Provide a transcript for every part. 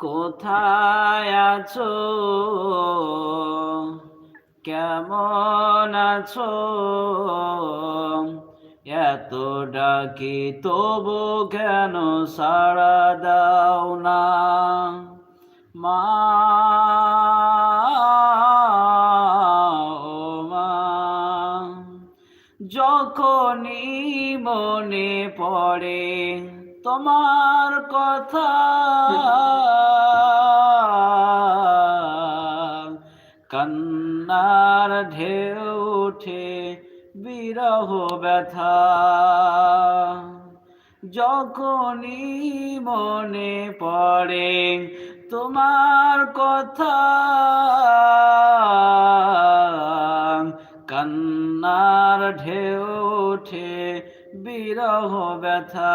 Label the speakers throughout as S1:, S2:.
S1: কোথায় আছো? কেমন আছো? এত ডাকি তবু কেন সাড়া দাও না? মা যখনই মনে পড়ে তোমার কথা ঢেউ উঠে বিরহ ব্যথা। যখনই মনে পড়ে তোমার কথা কান্নার ঢেউ ওঠে বিরহ ব্যথা।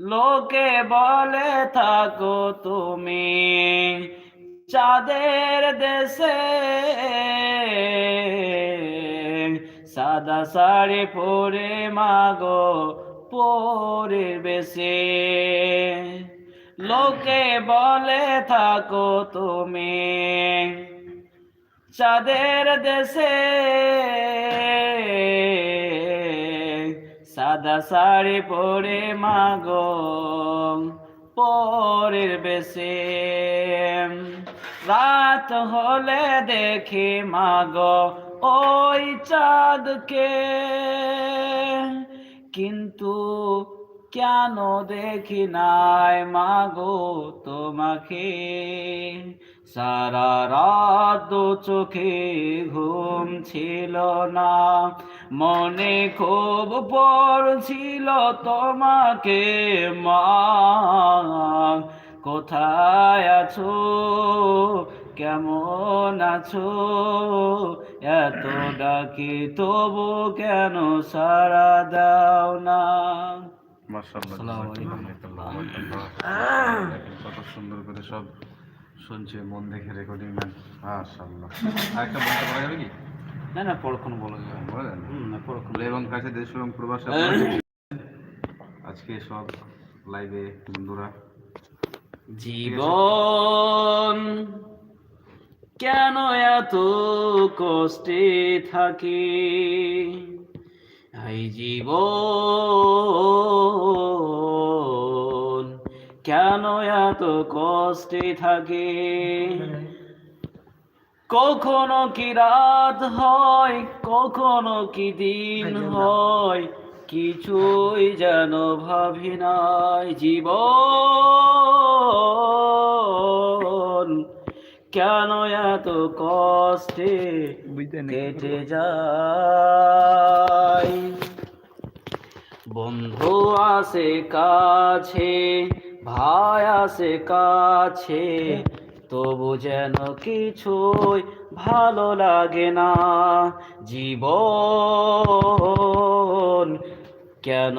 S1: লোকে বলে, থাকো তুমি চাঁদের দেশে। সাদা শাড়ি পরে, মাগো পরে বেশে। লোকে বলে, থাকো তুমি চাঁদের দেশে। শাড়ি পরে মাগো, পরের বেশে। রাত হলে দেখি মাগো, ওই চাঁদকে। কিন্তু কেন দেখি নাই মাগো তোমাকে? সারা রাত চোখে ঘুম ছিল না। মনে খুব পড়ছিল তোমাকে মা। কোথায় আছো? কেমন আছো? এত ডাকি তবু কেন সারা দাও না?
S2: কত সুন্দর করে সব শুনছে মন দেখে রেকর্ডিং নেন। মাশাআল্লাহ। আরেকটা বলতে পারা যাবে কি?
S1: না না পরক্ষণ বলা যাবে না। পরক্ষণ
S2: এবং কাছে দেশ এবং প্রবাসে আজকে সব লাইভে বন্ধুরা।
S1: জীবন কেন এত কষ্টে থাকে? এই জীবন কেন এত কষ্টে থাকে? কখনো কি রাত হয় কখনো কি দিন হয় কিছুই যেন ভাবি নাই জীবন। কেন এত কষ্টে কেটে যায়? বন্ধু আসে কাছে ভাই আসে কাছে তবু যেন কিছুই ভালো লাগে না। জীবন কেন